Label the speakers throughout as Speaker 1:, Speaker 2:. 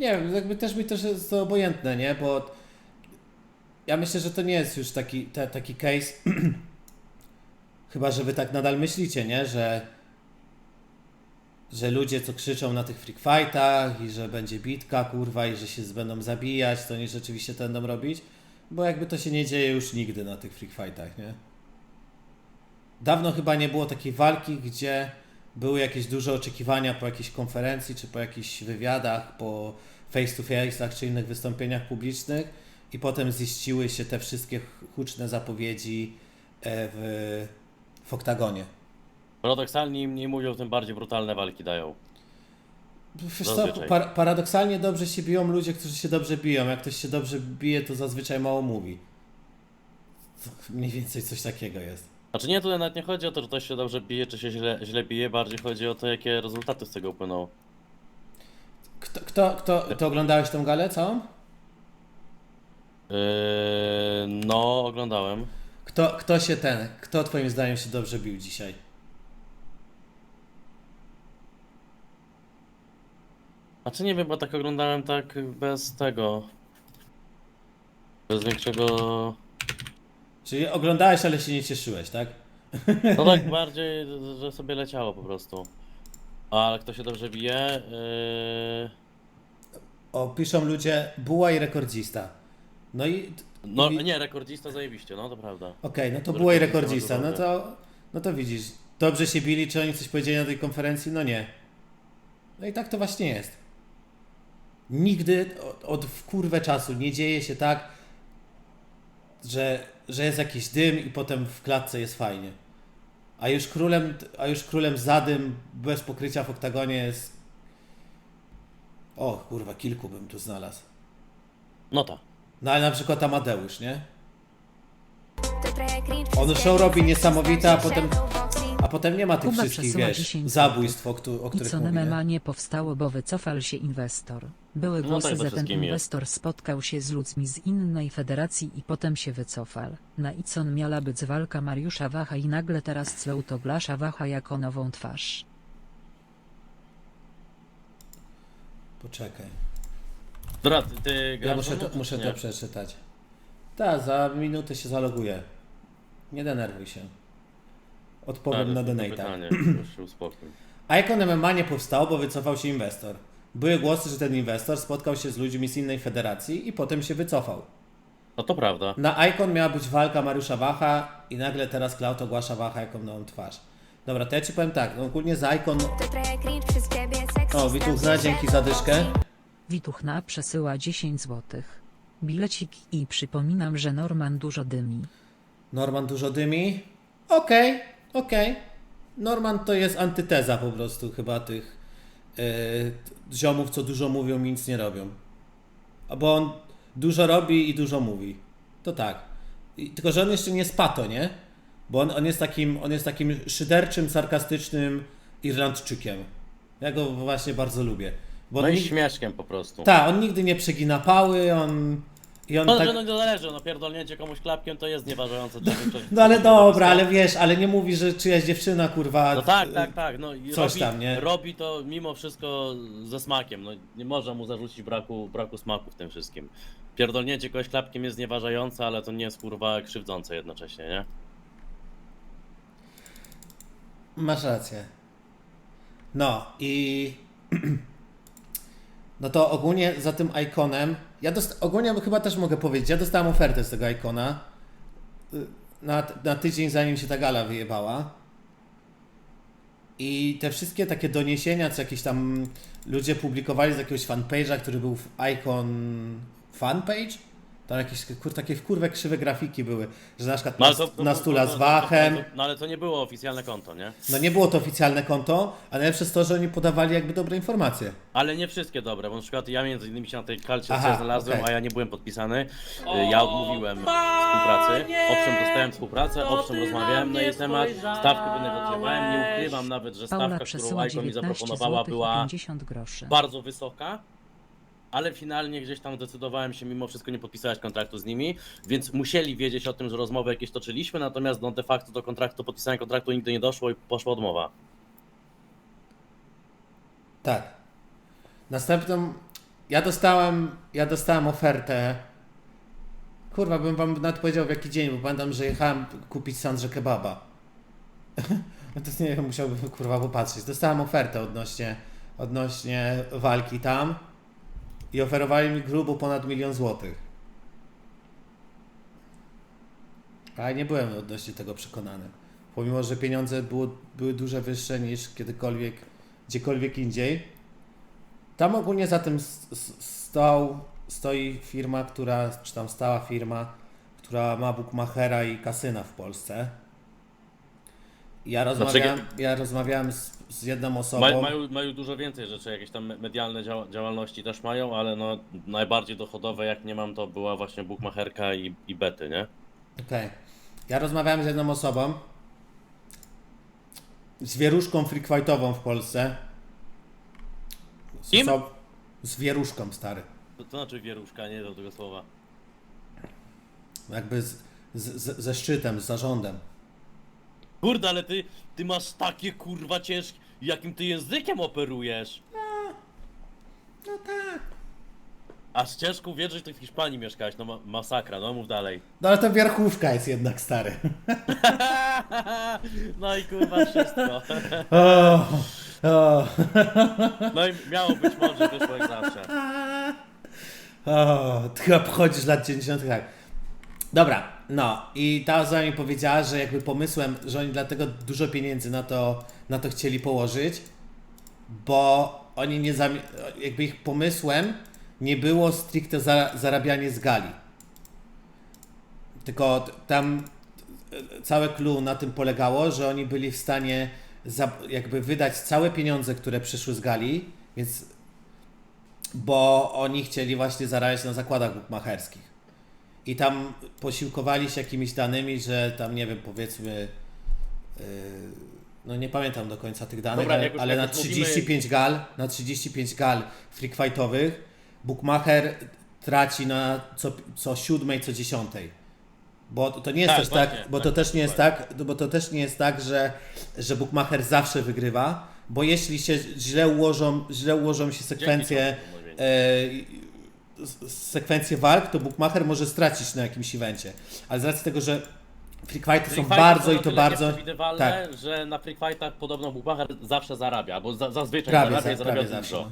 Speaker 1: Nie wiem, jakby też mi też jest to obojętne, nie? Bo ja myślę, że to nie jest już taki, te, taki case. Chyba, że wy tak nadal myślicie, nie? Że, że ludzie, co krzyczą na tych freak fightach i że będzie bitka, kurwa, i że się będą zabijać, to oni rzeczywiście to będą robić. Bo jakby to się nie dzieje już nigdy na tych freak fightach, nie? Dawno chyba nie było takiej walki, gdzie były jakieś duże oczekiwania po jakiejś konferencji, czy po jakichś wywiadach, po face to face'ach, czy innych wystąpieniach publicznych i potem ziściły się te wszystkie huczne zapowiedzi e, w, w oktagonie.
Speaker 2: Paradoksalnie im mniej mówią, tym bardziej brutalne walki dają.
Speaker 1: Wiesz co, par paradoksalnie dobrze się biją ludzie, którzy się dobrze biją. Jak ktoś się dobrze bije, to zazwyczaj mało mówi. Mniej więcej coś takiego jest.
Speaker 2: Znaczy nie, tutaj nawet nie chodzi o to, że ktoś się dobrze bije, czy się źle, źle bije, bardziej chodzi o to, jakie rezultaty z tego płyną.
Speaker 1: Kto, kto, kto, ty oglądałeś tą galę całą?
Speaker 2: Yy, no, oglądałem.
Speaker 1: Kto, kto się ten, kto twoim zdaniem się dobrze bił dzisiaj?
Speaker 2: Znaczy nie wiem, bo tak oglądałem tak bez tego. Bez większego.
Speaker 1: Czyli oglądałeś, ale się nie cieszyłeś, tak?
Speaker 2: No tak bardziej, że sobie leciało po prostu. Ale kto się dobrze bije? Yy...
Speaker 1: O, piszą ludzie, buła i rekordzista. No i
Speaker 2: No
Speaker 1: I-
Speaker 2: nie, rekordzista zajebiście, no to prawda.
Speaker 1: Okej, no to było i rekordzista. No to, no to widzisz, dobrze się bili, czy oni coś powiedzieli na tej konferencji? No nie. No i tak to właśnie jest. Nigdy od, od w kurwę czasu nie dzieje się tak, że, że jest jakiś dym i potem w klatce jest fajnie. A już królem, a już królem zadym bez pokrycia w oktagonie jest. O kurwa, kilku bym tu znalazł.
Speaker 2: No tak.
Speaker 1: No ale na przykład Amadeusz, nie?
Speaker 3: On show robi niesamowite, a potem...
Speaker 1: A potem nie ma tych
Speaker 4: Kuba
Speaker 1: wszystkich, wiesz,
Speaker 4: 10
Speaker 1: zabójstw, o, któ- o
Speaker 4: I
Speaker 1: których
Speaker 4: co
Speaker 1: mówię.
Speaker 4: MMA nie powstało, bo wycofał się inwestor. Były
Speaker 2: No
Speaker 4: głosy,
Speaker 2: tak, ze
Speaker 4: że ten
Speaker 2: wszystkim jest.
Speaker 4: inwestor spotkał się z ludźmi z innej federacji i potem się wycofał. Na Icon miała być walka Mariusza Wacha i nagle teraz clał to Blasza Wacha jako nową twarz.
Speaker 1: Poczekaj.
Speaker 2: Dobra, ty, ty
Speaker 1: Ja
Speaker 2: grasz
Speaker 1: muszę to, muszę to przeczytać. Tak, za minutę się zaloguję. Nie denerwuj się. Odpowiem na donata.
Speaker 2: się uspokój.
Speaker 1: Icon MMA nie powstał, bo wycofał się inwestor. Były głosy, że ten inwestor spotkał się z ludźmi z innej federacji i potem się wycofał.
Speaker 2: No to prawda.
Speaker 1: Na Icon miała być walka Mariusza Wacha i nagle teraz Cloud ogłasza Wacha jako nową twarz. Dobra, to ja ci powiem tak, no ogólnie za Icon... O, Wituchna, dzięki za dyszkę.
Speaker 4: Wituchna przesyła 10 zł. Bilecik i przypominam, że Norman dużo dymi.
Speaker 1: Norman dużo dymi. Okej, okej. Norman to jest antyteza po prostu chyba tych yy, ziomów, co dużo mówią i nic nie robią. Bo on dużo robi i dużo mówi. To tak. I, tylko, że on jeszcze nie spato, nie? Bo on, on, jest takim, on jest takim szyderczym, sarkastycznym Irlandczykiem. Ja go właśnie bardzo lubię. Bo
Speaker 2: No i
Speaker 1: nig-
Speaker 2: śmieszkiem po prostu.
Speaker 1: tak, on nigdy nie przegina pały, on... I on
Speaker 2: No,
Speaker 1: tak...
Speaker 2: że no nie zależy, no pierdolnięcie komuś klapkiem to jest nieważające. czy-
Speaker 1: No ale dobra, ale wiesz, ale nie mówi, że czyjaś dziewczyna, kurwa.
Speaker 2: No tak, tak, tak. No i
Speaker 1: Coś
Speaker 2: robi,
Speaker 1: tam, nie?
Speaker 2: robi to mimo wszystko ze smakiem. No nie można mu zarzucić braku, braku smaku w tym wszystkim. Pierdolnięcie kogoś klapkiem jest znieważające, ale to nie jest kurwa krzywdzące jednocześnie, nie?
Speaker 1: Masz rację. No i. No to ogólnie za tym ikonem. Ja dost... ogólnie chyba też mogę powiedzieć, ja dostałem ofertę z tego ikona. y, Na, na tydzień zanim się ta gala wyjebała. I te wszystkie takie doniesienia, co jakieś tam ludzie publikowali z jakiegoś fanpage'a, który był w Icon fanpage. Tam jakieś kur, takie kurwe krzywe grafiki były, że na przykład
Speaker 2: No,
Speaker 1: na,
Speaker 2: to,
Speaker 1: na stula z Wachem.
Speaker 2: No ale to nie było oficjalne konto, nie?
Speaker 1: No nie było to oficjalne konto, ale najlepsze jest to, że oni podawali jakby dobre informacje.
Speaker 2: Ale nie wszystkie dobre, bo na przykład ja między innymi się na tej kalcie
Speaker 1: Aha,
Speaker 2: znalazłem,
Speaker 1: okej.
Speaker 2: a ja nie byłem podpisany. Ja odmówiłem współpracy. Owszem, dostałem współpracę, owszem, rozmawiałem na jej temat, stawkę wynegocjowałem, nie ukrywam nawet, że
Speaker 4: Paula
Speaker 2: stawka, którą
Speaker 4: przesyła
Speaker 2: Icon mi
Speaker 4: 19
Speaker 2: zaproponowała
Speaker 4: zł
Speaker 2: była
Speaker 4: 50 groszy.
Speaker 2: bardzo wysoka, ale finalnie gdzieś tam zdecydowałem się mimo wszystko nie podpisywać kontraktu z nimi, więc musieli wiedzieć o tym, że rozmowy jakieś toczyliśmy, natomiast no de facto do kontraktu, podpisania kontraktu nigdy nie doszło i poszła odmowa.
Speaker 1: Tak. Następną. ja dostałem, ja dostałem ofertę. Kurwa, bym wam nawet powiedział w jaki dzień, bo pamiętam, że jechałem kupić Sandrze kebaba. No to nie wiem, musiałbym kurwa popatrzeć. Dostałem ofertę odnośnie, odnośnie walki tam i oferowali mi grubo ponad milion złotych. Ale nie byłem odnośnie tego przekonany. Pomimo, że pieniądze było, były dużo wyższe niż kiedykolwiek, gdziekolwiek indziej. Tam ogólnie za tym stał, stoi firma, która, czy tam stała firma, która ma bookmachera i kasyna w Polsce. Ja rozmawiałem, ja rozmawiałem z, z jedną osobą.
Speaker 2: Ma, mają, mają dużo więcej rzeczy, jakieś tam me- medialne dział, działalności też mają, ale no najbardziej dochodowe jak nie mam to była właśnie bookmacherka i, i bety, nie?
Speaker 1: Okej. Ja rozmawiałem z jedną osobą. Z wieruszką freakfightową w Polsce. Z,
Speaker 2: Kim?
Speaker 1: oso- z wieruszką, stary.
Speaker 2: To, to znaczy wieruszka, nie do tego słowa.
Speaker 1: Jakby z, z, z, ze szczytem, z zarządem.
Speaker 2: Kurde, ale ty, ty masz takie kurwa ciężkie, jakim ty językiem operujesz?
Speaker 1: No tak.
Speaker 2: Aż ciężko uwierzyć, że ty w Hiszpanii mieszkałeś, no ma, masakra, no mów dalej.
Speaker 1: No ale to wierchówka jest jednak stary.
Speaker 2: No i kurwa wszystko.
Speaker 1: O, o,
Speaker 2: No i miało być może, wyszło jak zawsze.
Speaker 1: o, ty chyba pochodzisz z lat 90. tak. Dobra, no i ta osoba mi powiedziała, że jakby pomysłem, że oni dlatego dużo pieniędzy na to, na to chcieli położyć, bo oni nie zami- jakby ich pomysłem nie było stricte za- zarabianie z gali. Tylko tam e, całe clue na tym polegało, że oni byli w stanie za, jakby wydać całe pieniądze, które przyszły z gali, więc bo oni chcieli właśnie zarabiać na zakładach bukmacherskich. I tam posiłkowali się jakimiś danymi, że tam nie wiem, powiedzmy yy, no nie pamiętam do końca tych danych,
Speaker 2: Dobra,
Speaker 1: ale,
Speaker 2: jak
Speaker 1: ale
Speaker 2: jak
Speaker 1: na
Speaker 2: już mówimy-
Speaker 1: 35 gal, na 35 gal freak fightowych bookmacher traci na co, co siódmej, co dziesiątej. Bo to nie jest
Speaker 2: Tak,
Speaker 1: też tak, bo to
Speaker 2: tak,
Speaker 1: też nie jest tak, bo to też nie jest tak, że, że bookmacher zawsze wygrywa, bo jeśli się źle ułożą, źle ułożą się sekwencje,
Speaker 2: Dzięki, to mówię.
Speaker 1: s- sekwencje walk, to bookmacher może stracić na jakimś evencie. Ale z racji tego, że freak fighty są
Speaker 2: Free
Speaker 1: bardzo i to bardzo.
Speaker 2: nieprzewidywalne,
Speaker 1: Tak,
Speaker 2: że na free fightach podobno Buchmacher zawsze zarabia, albo za, zazwyczaj
Speaker 1: prawie,
Speaker 2: zarabia i
Speaker 1: za,
Speaker 2: zarabia
Speaker 1: prawie
Speaker 2: dużo.
Speaker 1: zawsze. no.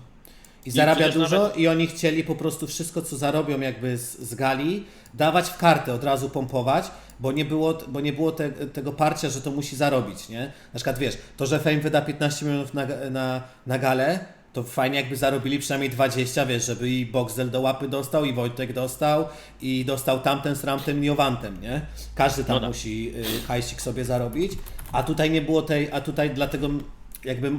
Speaker 1: I zarabia
Speaker 2: przecież
Speaker 1: dużo
Speaker 2: nawet-
Speaker 1: i oni chcieli po prostu wszystko, co zarobią jakby z, z gali, dawać w kartę, od razu pompować, bo nie było, bo nie było te, tego parcia, że to musi zarobić, nie? Na przykład wiesz, to, że Fame wyda 15 milionów na, na, na galę, to fajnie jakby zarobili przynajmniej 20, wiesz, żeby i Boxel do łapy dostał, i Wojtek dostał, i dostał tamten z Ramtem i Owantem, nie? Każdy tam
Speaker 2: No tak.
Speaker 1: musi y, hajsik sobie zarobić, a tutaj nie było tej, a tutaj dlatego jakby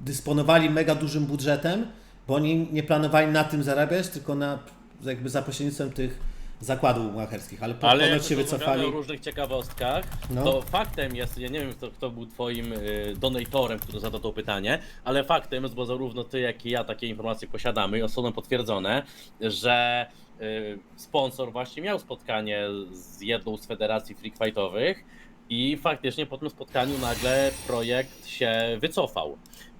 Speaker 1: dysponowali mega dużym budżetem, bo oni nie planowali na tym zarabiać, tylko na jakby za pośrednictwem tych zakładów macherskich, ale, po,
Speaker 2: Ale
Speaker 1: ponoć się wycofali.
Speaker 2: o różnych ciekawostkach,
Speaker 1: No.
Speaker 2: to faktem jest, ja nie wiem kto, kto był twoim y, donatorem, który zadał to pytanie, ale faktem jest, bo zarówno ty jak i ja takie informacje posiadamy i osobno potwierdzone, że y, sponsor właśnie miał spotkanie z jedną z federacji freak fightowych i faktycznie po tym spotkaniu nagle projekt się wycofał.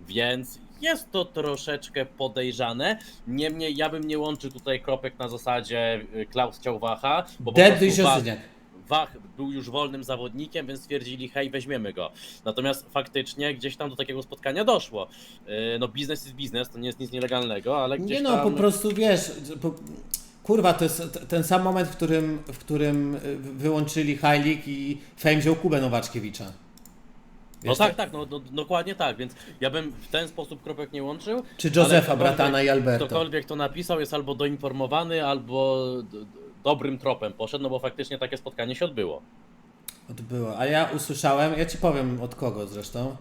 Speaker 2: Więc jest to troszeczkę podejrzane. Niemniej ja bym nie łączył tutaj kropek na zasadzie y, Klaus chciał Wacha, bo po
Speaker 1: Dead
Speaker 2: prostu Wach, był już wolnym zawodnikiem, więc stwierdzili, hej, weźmiemy go. Natomiast faktycznie gdzieś tam do takiego spotkania doszło. Yy, No biznes jest biznes, to nie jest nic nielegalnego, ale gdzieś
Speaker 1: Nie no,
Speaker 2: tam...
Speaker 1: po prostu wiesz, po, kurwa, to jest t- ten sam moment, w którym, w którym y, wyłączyli League i Fame wziął Kubę Nowaczkiewicza.
Speaker 2: No
Speaker 1: Wiesz,
Speaker 2: tak, tak, no, do, dokładnie tak, więc ja bym w ten sposób kropek nie łączył.
Speaker 1: Czy
Speaker 2: ale
Speaker 1: Josefa,
Speaker 2: ktokolwiek-
Speaker 1: Bratana i Alberto.
Speaker 2: Ktokolwiek to napisał jest albo doinformowany, albo d- d- dobrym tropem poszedł, no bo faktycznie takie spotkanie się odbyło.
Speaker 1: Odbyło. A ja usłyszałem, ja ci powiem od kogo zresztą.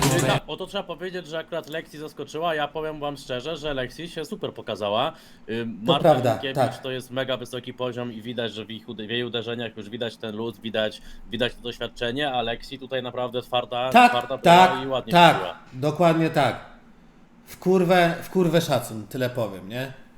Speaker 2: Czyli tak, o to trzeba powiedzieć, że akurat Lexi zaskoczyła. Ja powiem wam szczerze, że Lexi się super pokazała. Ym,
Speaker 1: To
Speaker 2: Marta
Speaker 1: prawda,
Speaker 2: Minkiewicz
Speaker 1: tak.
Speaker 2: to jest mega wysoki poziom i widać, że w, ich, ude- w jej uderzeniach już widać ten luz, widać, widać to doświadczenie, a Lexi tutaj naprawdę twarda,
Speaker 1: Tak,
Speaker 2: twarda
Speaker 1: tak,
Speaker 2: i ładnie
Speaker 1: tak, dokładnie tak. W kurwę, w kurwę szacun, tyle powiem, nie?